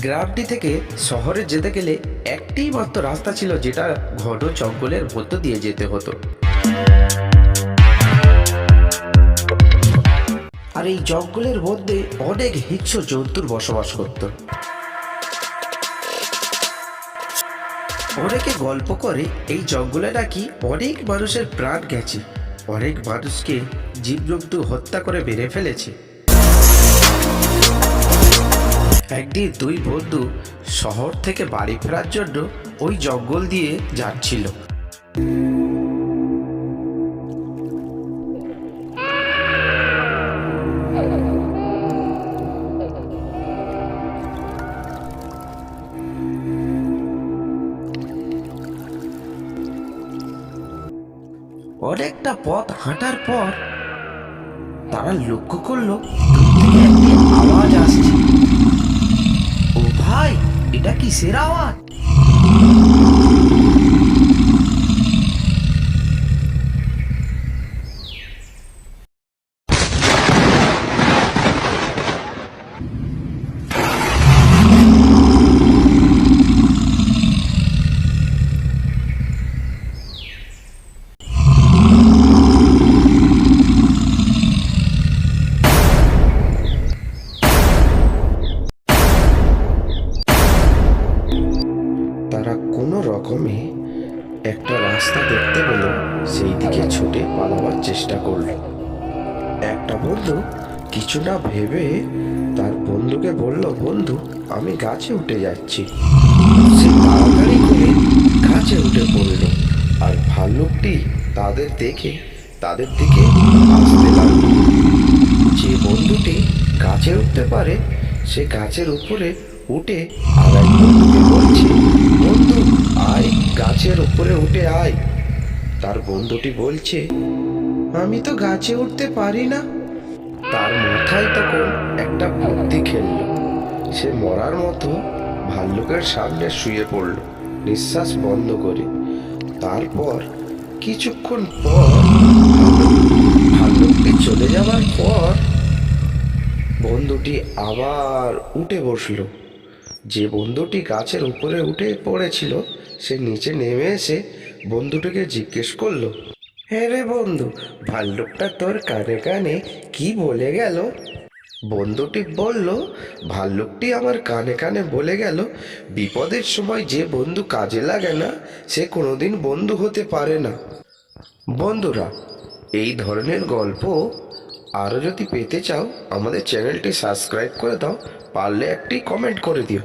গ্রামটি থেকে শহরে যেতে গেলে একটি মাত্র রাস্তা ছিল যেটা ঘন জঙ্গলের মধ্য দিয়ে যেতে হতো। আর এই জঙ্গলের মধ্যে অনেক হিংস্র জন্তুর বসবাস করত। অনেকে গল্প করে, এই জঙ্গলে নাকি অনেক মানুষের প্রাণ গেছে। অনেক মানুষকে জীবজন্তু হত্যা করে মেরে ফেলেছে। একদিন দুই বন্ধু শহর থেকে বাড়ি ফেরার জন্য ওই জঙ্গল দিয়ে যাচ্ছিল। অনেকটা পথ হাঁটার পর তারা লক্ষ্য করল আওয়াজ আসছে। ভাই এটা কিসের আওয়াজ তারা কোনো রকমে একটা রাস্তা দেখতে পেল, সেই দিকে ছুটে পালাবার চেষ্টা করল। একটা বন্ধু কিছু না ভেবে তার বন্ধুকে বলল, বন্ধু, আমি গাছে উঠে যাচ্ছি। সে তাড়াতাড়ি করে গাছে উঠে পড়ল আর ভাল্লুকটি তাদের দেখে, তাদের দিকে আসতে লাগল। যে বন্ধুটি গাছে উঠতে পারে, সে গাছের উপরে উঠে আর এক বন্ধুকে বলছে আয়, গাছের উপরে উঠে আয়। তার বন্ধুটি বলছে, আমি তো গাছে উঠতে পারি না। তার মাথায় তখন একটা বুদ্ধি খেললো। সে মরার মতো ভাল্লুকের সামনে শুয়ে পড়ল, নিঃশ্বাস বন্ধ করে। তারপর কিছুক্ষণ পর ভাল্লুকটি চলে যাওয়ার পর বন্ধুটি আবার উঠে বসল। যে বন্ধুটি গাছের উপরে উঠে পড়েছিল, সে নিচে নেমে এসে বন্ধুটিকে জিজ্ঞেস করল হ্যাঁ রে বন্ধু, ভাল্লুকটা তোর কানে কানে কি বলে গেল? বন্ধুটি বলল, ভাল্লুকটি আমার কানে কানে বলে গেল, বিপদের সময় যে বন্ধু কাজে লাগে না, সে কোনোদিন বন্ধু হতে পারে না। বন্ধুরা, এই ধরনের গল্প আরও যদি পেতে চাও, আমাদের চ্যানেলটি সাবস্ক্রাইব করে দাও, পারলে একটি কমেন্ট করে দিও।